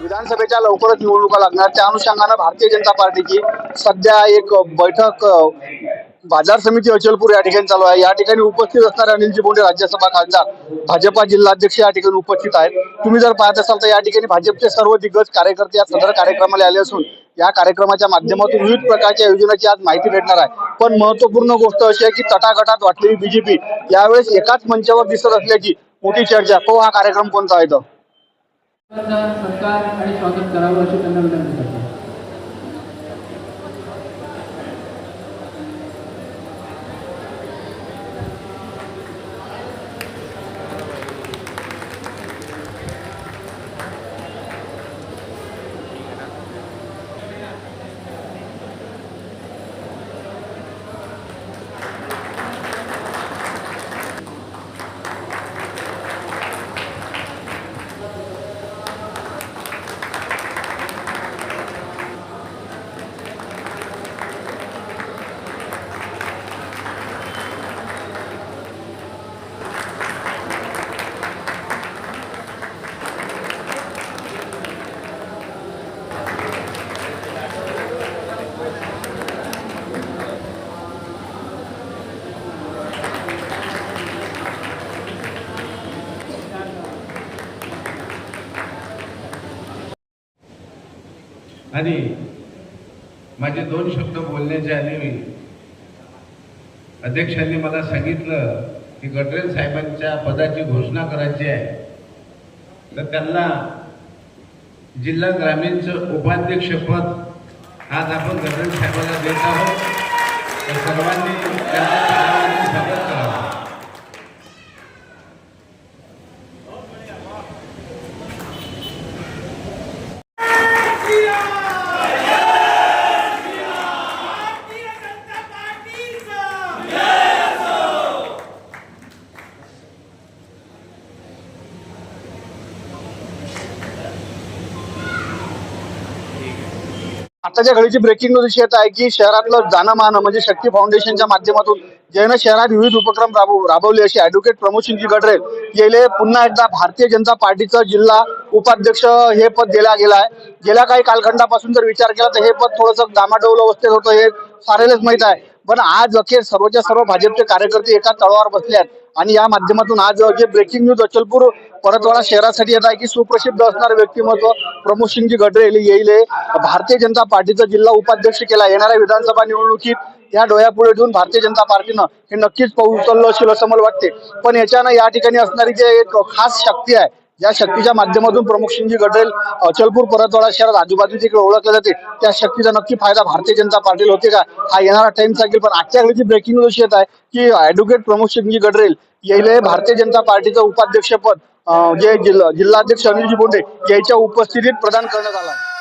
विधानसभेच्या लवकरच निवडणुका लागणार. त्या अनुषंगानं भारतीय जनता पार्टीची सध्या एक बैठक बाजार समिती अचलपूर या ठिकाणी चालू आहे. या ठिकाणी उपस्थित असणारे अनिलजी बोंडे राज्यसभा खासदार भाजपा जिल्हाध्यक्ष या ठिकाणी उपस्थित आहेत. तुम्ही जर पाहत असाल तर या ठिकाणी भाजपचे सर्व दिग्गज कार्यकर्ते या सदर कार्यक्रमाला आले असून या कार्यक्रमाच्या माध्यमातून विविध प्रकारच्या योजनांची आज माहिती भेटणार आहे. पण महत्त्वपूर्ण गोष्ट अशी आहे की तटागटात वाटलेली बीजेपी यावेळेस एकाच मंचावर दिसत असल्याची मोठी चर्चा. तो हा कार्यक्रम कोणता आहे सरकार आणि स्वागत करावं अशी त्यांना विनंती करतो. आणि माझे दोन शब्द बोलण्याच्या आधी अध्यक्षांनी मला सांगितलं की गडरेल साहेबांच्या पदाची घोषणा करायची आहे. तर त्यांना जिल्हा ग्रामीणचं उपाध्यक्षपद आज आपण गडरेल साहेबांना देत आहोत. तर सर्वांनी आताच्या घडीची ब्रेकिंग न्यूज अशी येत आहे की शहरातलं जाणं म्हणजे शक्ती फाउंडेशनच्या माध्यमातून ज्यानं शहरात विविध उपक्रम राबव राबवले असे ॲडव्होकेट प्रमोदसिंगजी गडरे गेले. पुन्हा एकदा भारतीय जनता पार्टीचं जिल्हा उपाध्यक्ष हे पद दिला गेला आहे. गेल्या काही कालखंडापासून जर विचार केला तर हे पद थोडंसं डामाडौल अवस्थेत होतं हे सारेलच माहीत आहे. पण आज अखेर सर्वच्या सर्व भाजपचे कार्यकर्ते एका तळावर बसले आहेत आणि या माध्यमातून आज जे ब्रेकिंग न्यूज अचलपूर परतवाडा शहरासाठी येत आहे की सुप्रसिद्ध असणारे व्यक्तिमत्व प्रमोद सिंगजी गडरे येईल भारतीय जनता पार्टीचा जिल्हा उपाध्यक्ष केला. येणाऱ्या विधानसभा निवडणुकीत या डोळ्यापुढे ठेवून भारतीय जनता पार्टीनं हे नक्कीच पाऊल उचललं असेल असं मला वाटते. पण याच्यानं या ठिकाणी असणारी जे एक खास शक्ती आहे ज्या शक्तीच्या माध्यमातून प्रमुख सिंगजी गडरेल अचलपूर परतवाडा शहरात आजूबाजूचे इकडे ओळखले जाते. त्या शक्तीचा नक्की फायदा भारतीय जनता पार्टीला होते का? हा येणारा टाइम सांगेल पण आजच्या वेळेची ब्रेकिंग न्यूज अशी येत आहे की ऍडव्होकेट प्रमुख सिंगजी गडरेल येले भारतीय जनता पार्टीचं उपाध्यक्षपद जे जिल्हा जिल्हाध्यक्ष अनिलजी बोंडे यांच्या उपस्थितीत प्रदान करण्यात आला आहे.